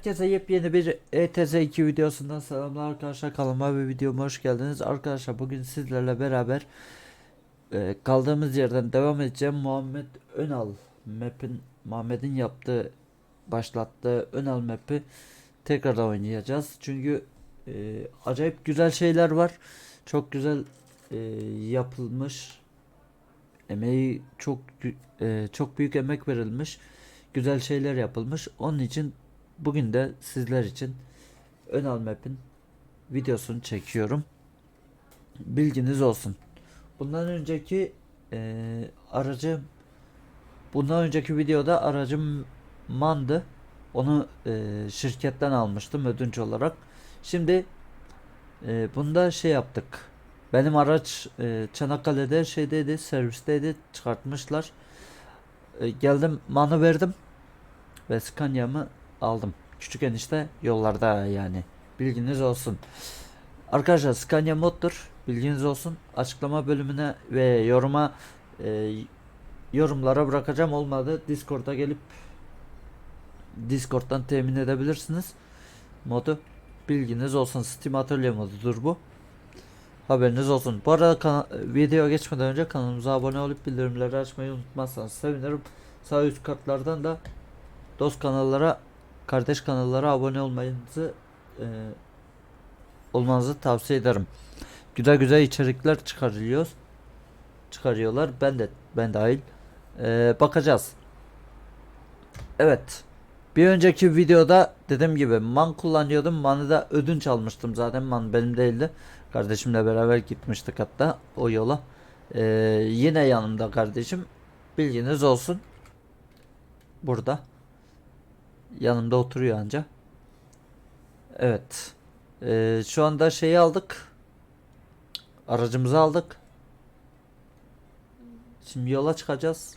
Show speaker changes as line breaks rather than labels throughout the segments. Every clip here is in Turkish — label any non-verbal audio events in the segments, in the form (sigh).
Herkese yepyeni bir E ETS2 videosundan selamlar arkadaşlar kanalıma ve videoma hoş geldiniz. Arkadaşlar bugün sizlerle beraber e, kaldığımız yerden devam edeceğim. Muhammed Önal map'in Muhammed'in yaptığı başlattığı Önal map'i tekrardan oynayacağız. Çünkü e, acayip güzel şeyler var. Çok güzel e, yapılmış. Emeği çok e, çok büyük emek verilmiş. Güzel şeyler yapılmış. Onun için Bugün de sizler için Önal Map'in videosunu çekiyorum. Bilginiz olsun. Bundan önceki eee aracı bundan önceki videoda aracım Mandı. Onu eee, şirketten almıştım ödünç olarak. Şimdi eee, bunda şey yaptık. Benim araç eee, Çanakkale'de şeydeydi, servisteydi, çıkartmışlar. Eee, geldim, manı verdim ve Scania'mı aldım. Küçük enişte yollarda yani. Bilginiz olsun. Arkadaşlar Scania moddur. Bilginiz olsun. Açıklama bölümüne ve yoruma e, yorumlara bırakacağım. Olmadı Discord'a gelip Discord'dan temin edebilirsiniz. Modu bilginiz olsun. Steam Atölye modudur bu. Haberiniz olsun. Bu arada video geçmeden önce kanalımıza abone olup bildirimleri açmayı unutmazsanız sevinirim. Sağ üst kartlardan da dost kanallara kardeş kanallara abone olmanızı e, olmanızı tavsiye ederim. Güzel güzel içerikler çıkarılıyor. Çıkarıyorlar. Ben de ben dahil. E, bakacağız. Evet. Bir önceki videoda dediğim gibi man kullanıyordum. Man'ı da ödünç almıştım zaten. Man benim değildi. Kardeşimle beraber gitmiştik hatta o yola. E, yine yanımda kardeşim. Bilginiz olsun. Burada. Yanımda oturuyor anca. Evet. Ee, şu anda şeyi aldık. Aracımızı aldık. Şimdi yola çıkacağız.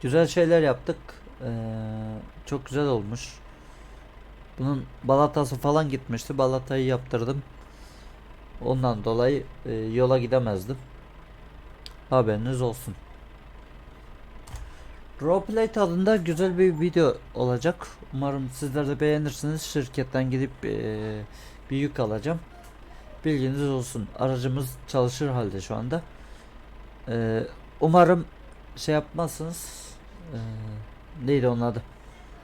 Güzel şeyler yaptık. Ee, çok güzel olmuş. Bunun balatası falan gitmişti. Balatayı yaptırdım. Ondan dolayı e, yola gidemezdim. Haberiniz olsun. Roleplay tadında güzel bir video olacak. Umarım sizler de beğenirsiniz. Şirketten gidip eee, bir yük alacağım. Bilginiz olsun. Aracımız çalışır halde şu anda. Eee, umarım şey yapmazsınız. Eee, neydi onun adı?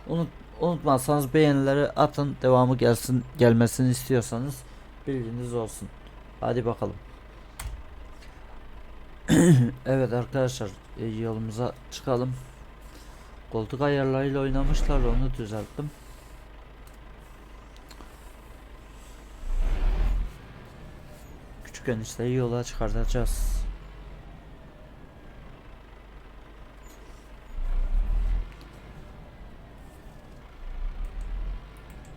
Unut, unutmazsanız beğenileri atın. Devamı gelsin gelmesini istiyorsanız bilginiz olsun. Hadi bakalım. (clears throat) evet arkadaşlar e, yolumuza çıkalım. Koltuk ayarlarıyla oynamışlar onu düzelttim. Küçük enişteyi yola çıkartacağız.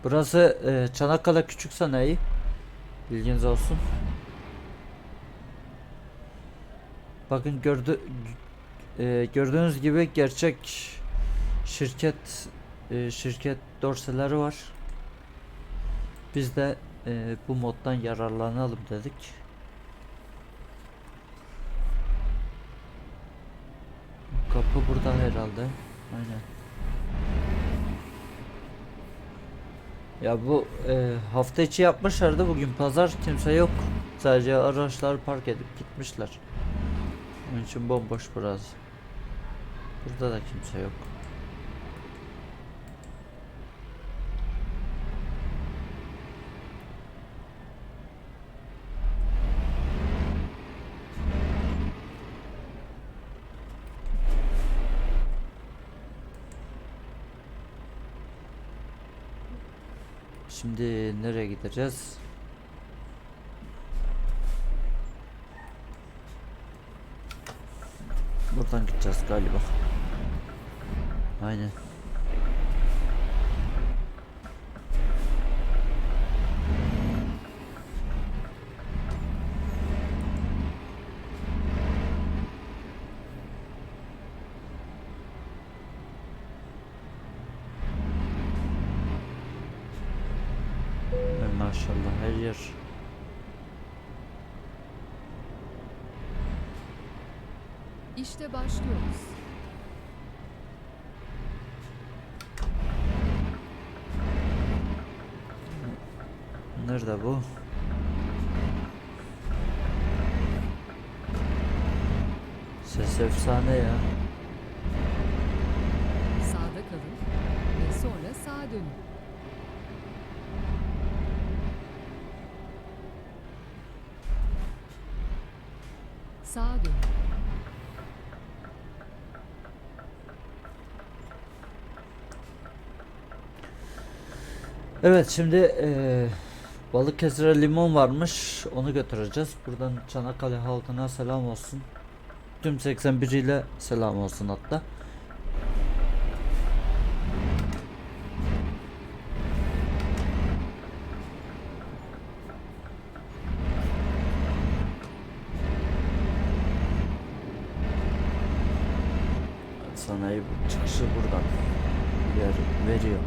Burası e, Çanakkale Küçük Sanayi. Bilginiz olsun. Bakın gördü e, gördüğünüz gibi gerçek şirket e, şirket dorseleri var. Biz de e, bu moddan yararlanalım dedik. Kapı burada herhalde. Aynen. Ya bu e, hafta içi yapmışlardı bugün pazar kimse yok. Sadece araçlar park edip gitmişler. Onun için bomboş burası. Burada da kimse yok. Şimdi nereye gideceğiz? Buradan gideceğiz galiba. Aynen. Ve maşallah her yer
İşte başlıyoruz.
Nerede bu? Ses efsane ya.
Sağda kalın ve sonra sağa dönün. Sağa dönün.
Evet şimdi eee Balıkesir'e limon varmış. Onu götüreceğiz. Buradan Çanakkale halkına selam olsun. Tüm 81 ile selam olsun hatta. Sanayi çıkışı buradan yer veriyor.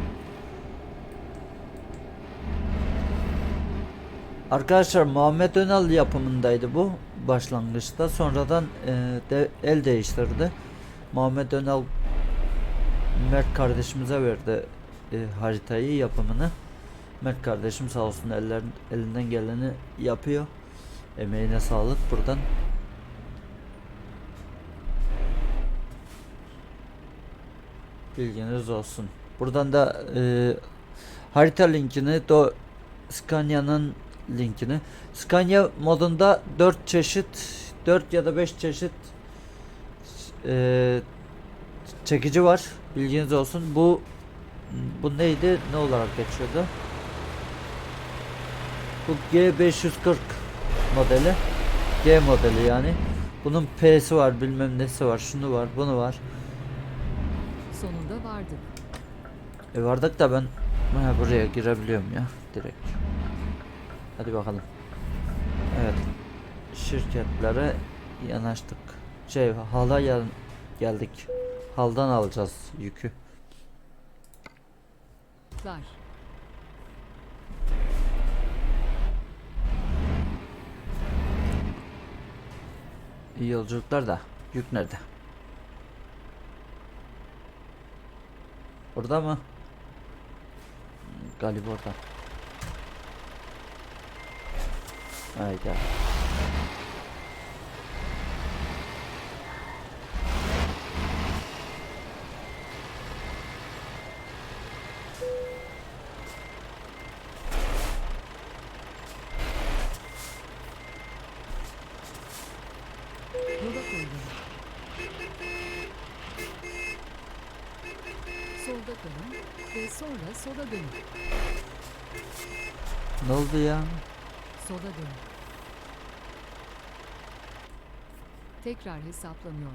Arkadaşlar Muhammed Önal yapımındaydı bu başlangıçta. Sonradan e, de, el değiştirdi. Muhammed Önal Mert kardeşimize verdi e, haritayı yapımını. Mert kardeşim sağ olsun eller, elinden geleni yapıyor. Emeğine sağlık buradan. Bilginiz olsun. Buradan da e, harita linkini do Scania'nın linkini. Scania modunda 4 çeşit 4 ya da 5 çeşit e, çekici var. Bilginiz olsun. Bu bu neydi? Ne olarak geçiyordu? Bu G540 modeli. G modeli yani. Bunun P'si var, bilmem nesi var, şunu var, bunu var.
Sonunda vardık.
E vardık da ben ha, buraya girebiliyorum ya direkt. Hadi bakalım. Evet. Şirketlere yanaştık. Şey hala gel geldik. Haldan alacağız yükü.
Var.
İyi yolculuklar da yük nerede? Orada mı? Galiba orada. Hayda.
Solda ve sonra sola dönün.
Ne oldu ya?
Sola dönün. Tekrar hesaplanıyor.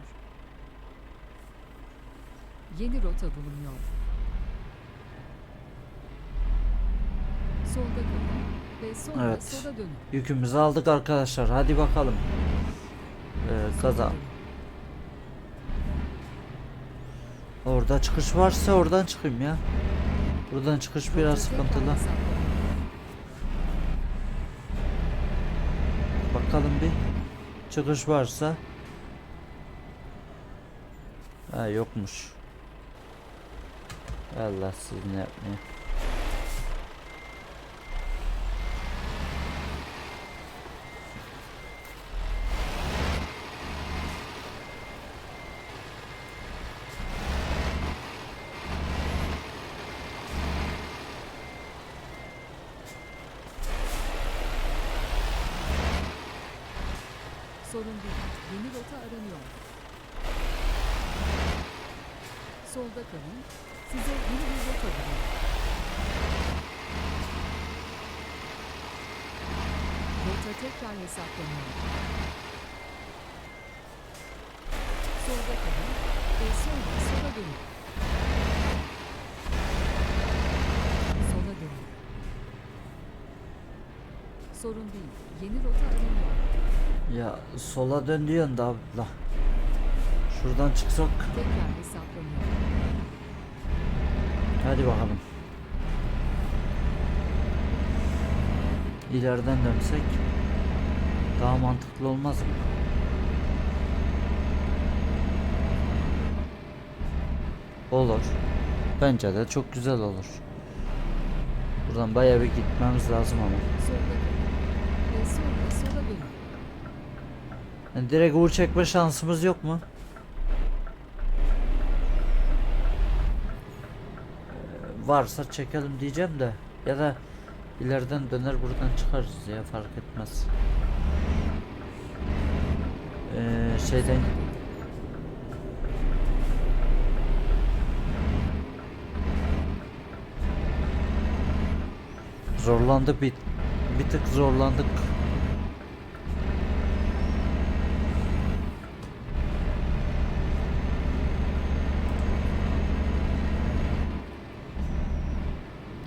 Yeni rota bulunuyor. Solda kalın ve sonra
Evet.
sola dönün.
Yükümüzü aldık arkadaşlar. Hadi bakalım. Ee, gaza. Orada çıkış varsa oradan çıkayım ya. Buradan çıkış biraz sıkıntılı.
hesaplanıyor.
Bakalım bir. Çıkış varsa. Ha yokmuş. Allah siz ne yapmıyor.
Sorun değil. Yeni rota aranıyor. Solda kalın. Size yeni bir rota bulun. Rota tekrar hesaplanıyor. Solda kalın ve sonra sola dönün. Sola dönün. Sorun değil. Yeni rota aranıyor.
Ya sola dön diyorsun da abla. Şuradan çıksak. Hadi bakalım. İleriden dönsek daha mantıklı olmaz mı? Olur. Bence de çok güzel olur. Buradan bayağı bir gitmemiz lazım ama.
Sonra sola dönün.
Yani direkt uğur çekme şansımız yok mu? Ee, Varsa çekelim diyeceğim de ya da ileriden döner buradan çıkarız ya fark etmez. Ee, şeyden zorlandık bir bir tık zorlandık.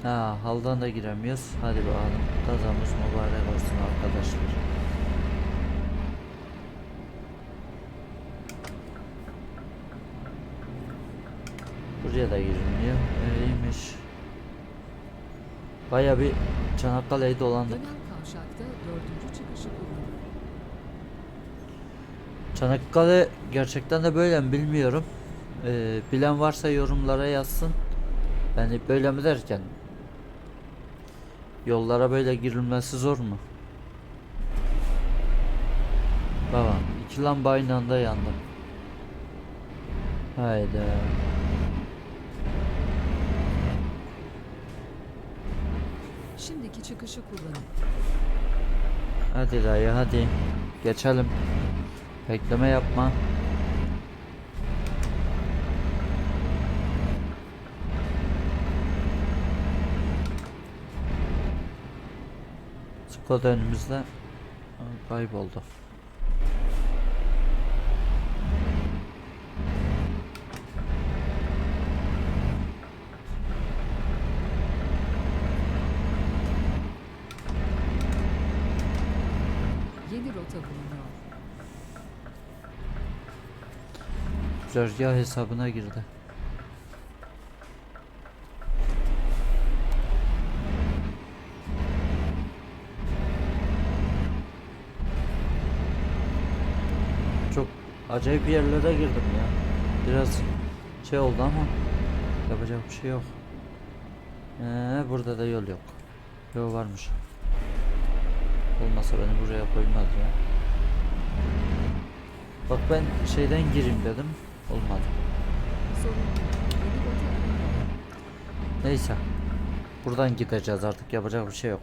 Ha, haldan da giremiyoruz. Hadi bakalım. Kazamız mübarek olsun arkadaşlar. Buraya da girilmiyor. Öyleymiş. Baya bir Çanakkale'yi dolandık. Çanakkale gerçekten de böyle mi bilmiyorum. Ee, bilen varsa yorumlara yazsın. Yani böyle mi derken yollara böyle girilmesi zor mu? Baba iki lamba aynı anda yandı. Haydi.
Şimdiki çıkışı kullanın.
Hadi dayı hadi. Geçelim. Bekleme yapma. Skoda önümüzde kayboldu.
Yeni rota bulunuyor.
Güzergah hesabına girdi. Çok acayip yerlere girdim ya. Biraz şey oldu ama yapacak bir şey yok. Ee, burada da yol yok. Yol varmış. Olmasa beni buraya koymaz ya. Bak ben şeyden gireyim dedim. Olmadı. Neyse. Buradan gideceğiz artık yapacak bir şey yok.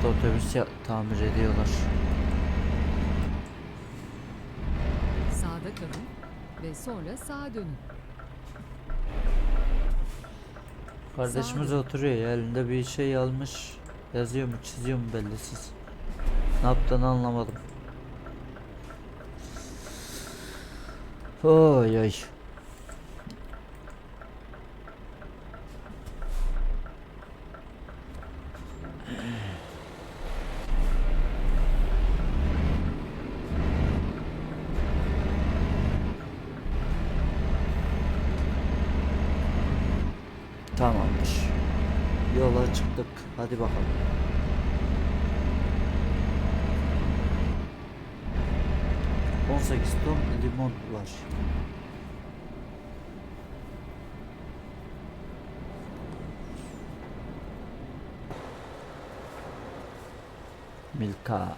Tarafta otobüs tamir ediyorlar.
Sağda kalın ve sonra sağa dönün.
Kardeşimiz
Sağ
oturuyor ya elinde bir şey almış. Yazıyor mu çiziyor mu bellisiz. Ne yaptığını anlamadım. Oy oy. Hadi bakalım. On sekiz ton limon var. Milka.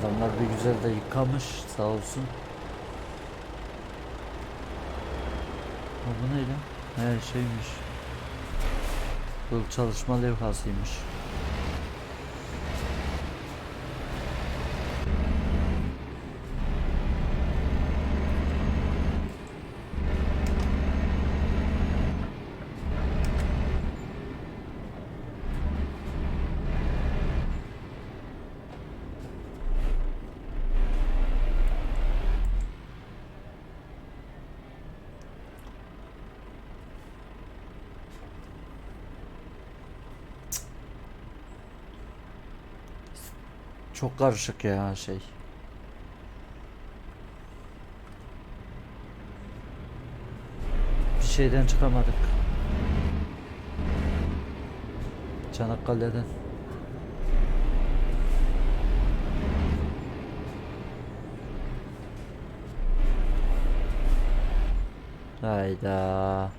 Adamlar bir güzel de yıkamış sağ olsun. Bu ne lan? He şeymiş. Yol çalışma levhasıymış. Çok karışık ya şey. Bir şeyden çıkamadık. Çanakkale'den. Hayda.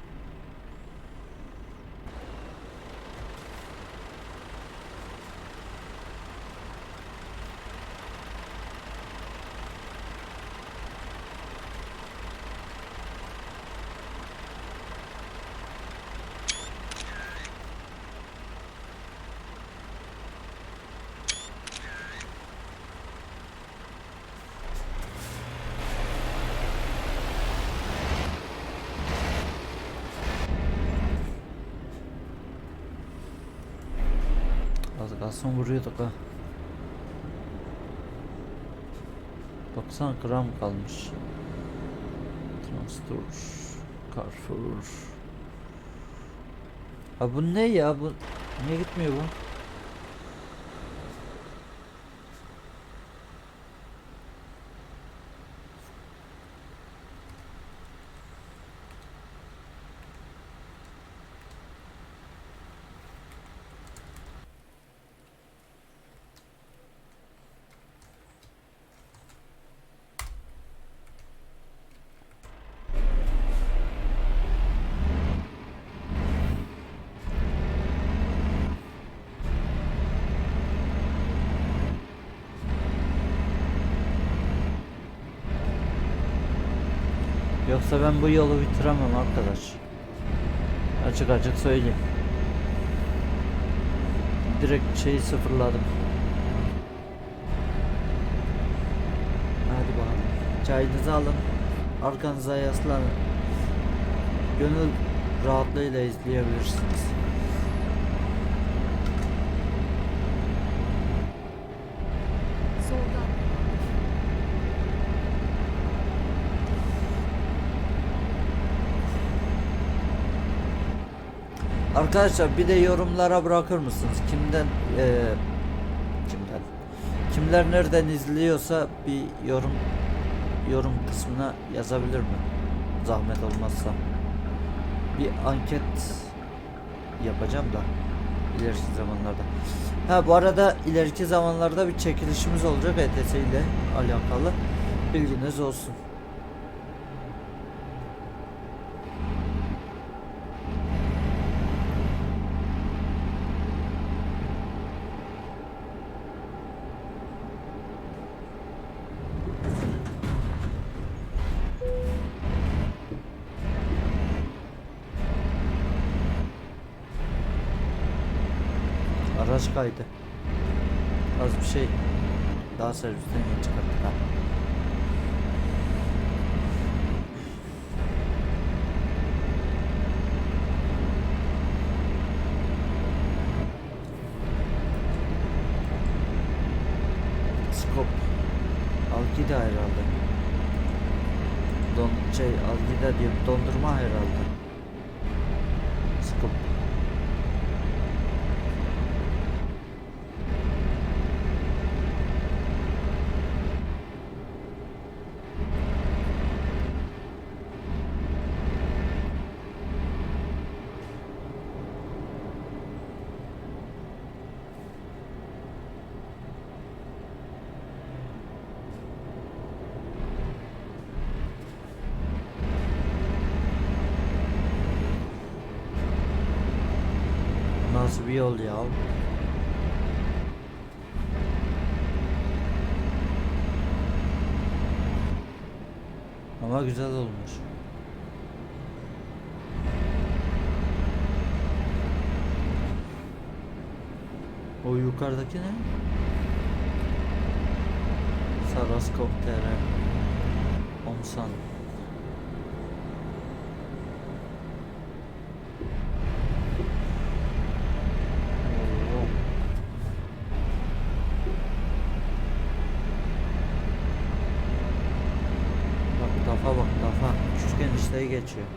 Kalsın vuruyorduk ha. 90 gram kalmış. Transtur. Carrefour. Ha bu ne ya bu? Niye gitmiyor bu? Yoksa ben bu yolu bitiremem arkadaş. Açık açık söyleyeyim. Direkt şeyi sıfırladım. Hadi bakalım. Çayınızı alın. Arkanıza yaslanın. Gönül rahatlığıyla izleyebilirsiniz. Arkadaşlar bir de yorumlara bırakır mısınız? Kimden eee, kimden? Kimler nereden izliyorsa bir yorum yorum kısmına yazabilir mi? Zahmet olmazsa. Bir anket yapacağım da ileriki zamanlarda. Ha bu arada ileriki zamanlarda bir çekilişimiz olacak ETS ile alakalı. Bilginiz olsun. Kaydı. Az bir şey. Daha servisten yeni çıkarttık ha. Nasıl bir yol ya? Ama güzel olmuş. O yukarıdaki ne? Saraskop TR Omsan Dafa bak dafa. Küçük enişteyi geçiyor.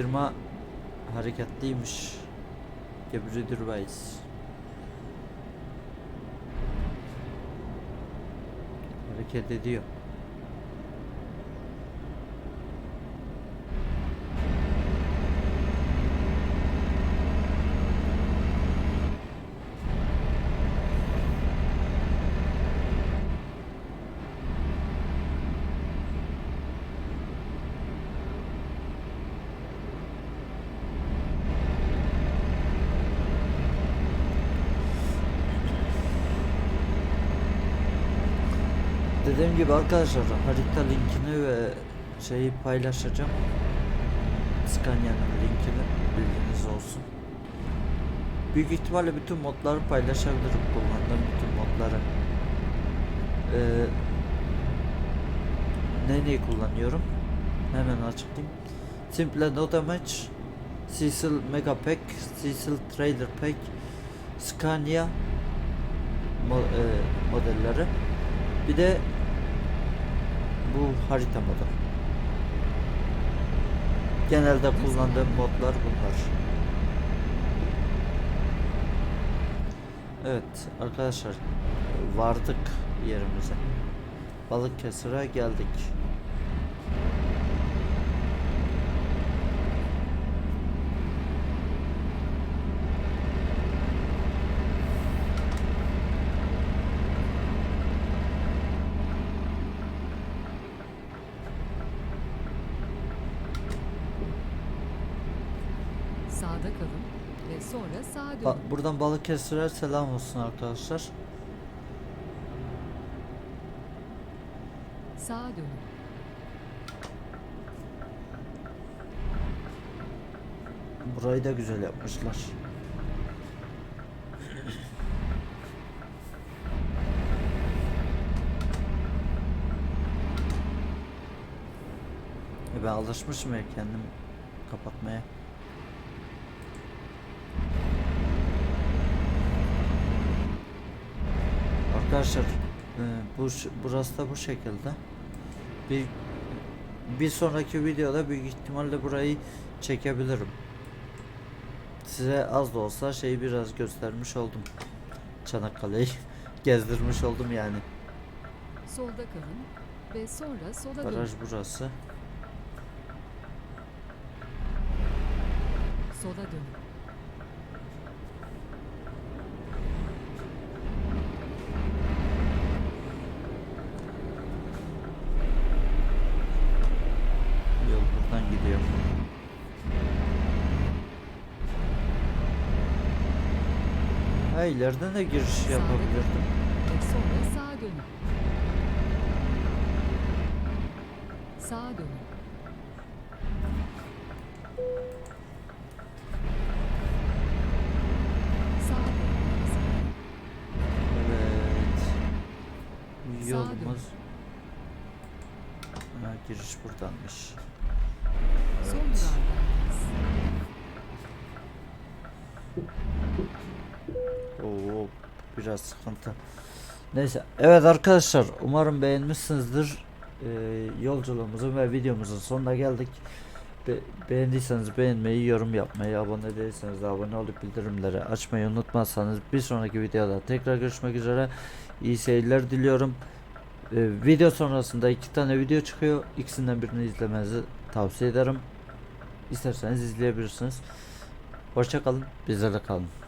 Firma hareketliymiş. Gebrüdürweiss. Hareket ediyor. Dediğim gibi arkadaşlar harita linkini ve şeyi paylaşacağım. Scania'nın linkini bilginiz olsun. Büyük ihtimalle bütün modları paylaşabilirim kullandığım bütün modları. Ee, ne neyi kullanıyorum? Hemen açıklayayım. Simple No Damage, Cecil Mega Pack, Cecil Trailer Pack, Scania mo- e, modelleri. Bir de bu harita modu. Genelde kullandığım modlar bunlar. Evet arkadaşlar vardık yerimize. Balıkesir'e geldik.
Sağda kalın ve sonra sağa
Ba-
dönün.
buradan Balıkesir'e selam olsun arkadaşlar.
Sağa dönün.
Burayı da güzel yapmışlar. E ben alışmışım ya kendim kapatmaya. Arkadaşlar e, bu burası da bu şekilde. Bir bir sonraki videoda büyük ihtimalle burayı çekebilirim. Size az da olsa şeyi biraz göstermiş oldum. Çanakkale'yi (laughs) gezdirmiş oldum yani.
Solda kalın ve sonra sola dönün.
Baraj burası.
Sola dönün.
Yol buradan gidiyor. Ha ileriden de giriş yapabilirdim.
kalın ve sonra sağa dönün. Sağa dönün. Sağa dönün.
Evet. Yolumuz. Ha, giriş buradanmış. Evet. Biraz sıkıntı. Neyse. Evet arkadaşlar umarım beğenmişsinizdir. Ee, yolculuğumuzun ve videomuzun sonuna geldik. Be- beğendiyseniz beğenmeyi, yorum yapmayı, abone değilseniz de abone olup bildirimleri açmayı unutmazsanız bir sonraki videoda tekrar görüşmek üzere. İyi seyirler diliyorum. Ee, video sonrasında iki tane video çıkıyor. İkisinden birini izlemenizi tavsiye ederim. İsterseniz izleyebilirsiniz. Hoşça kalın, bizlerle kalın.